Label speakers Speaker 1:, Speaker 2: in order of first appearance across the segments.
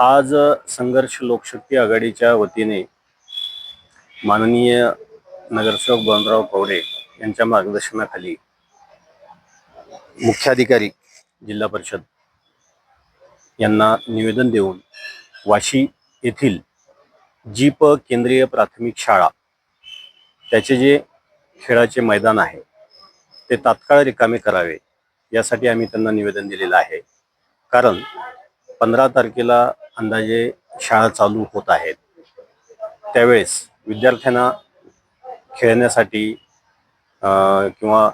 Speaker 1: आज संघर्ष लोकशक्ती आघाडीच्या वतीने माननीय नगरसेवक बनराव कवडे यांच्या मार्गदर्शनाखाली मुख्याधिकारी जिल्हा परिषद यांना निवेदन देऊन वाशी येथील जीप केंद्रीय प्राथमिक शाळा त्याचे जे खेळाचे मैदान आहे ते तात्काळ रिकामे करावे यासाठी आम्ही त्यांना निवेदन दिलेलं आहे. कारण पंधरा तारखेला अंदाजे शाळा चालू होत आहेत. त्यावेळेस विद्यार्थ्यांना खेळण्यासाठी किंवा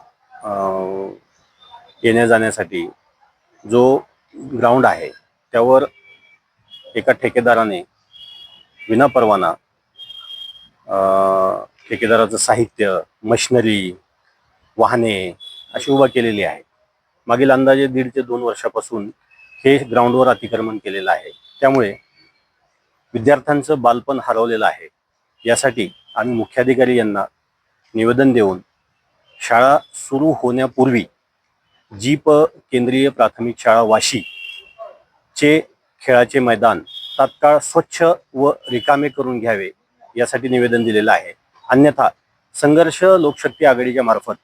Speaker 1: येण्याजाण्यासाठी येण्या जाण्यासाठी जो ग्राउंड आहे त्यावर एका ठेकेदाराने विनापरवाना ठेकेदाराचं साहित्य मशिनरी वाहने अशी उभा केलेली आहे. मागील अंदाजे दीड ते दोन वर्षापासून हे ग्राउंडवर अतिक्रमण केलेलं आहे. त्यामुळे विद्यार्थ्यांचं बालपण हरवलेलं आहे. यासाठी आम्ही मुख्याधिकारी यांना निवेदन देऊन शाळा सुरू होण्यापूर्वी जीप केंद्रीय प्राथमिक शाळा वाशी चे खेळाचे मैदान तात्काळ स्वच्छ व रिकामे करून घ्यावे यासाठी निवेदन दिलेलं आहे. अन्यथा संघर्ष लोकशक्ती आघाडीच्या मार्फत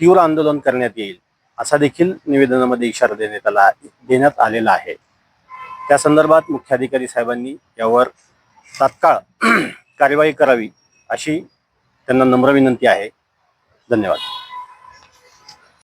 Speaker 1: तीव्र आंदोलन करण्यात येईल असा देखील निवेदनामध्ये इशारा देण्यात आला देण्यात आलेला आहे. त्या संदर्भात मुख्याधिकारी साहेबांनी यावर तात्काळ कार्यवाही करावी अशी त्यांना नम्र विनंती आहे. धन्यवाद.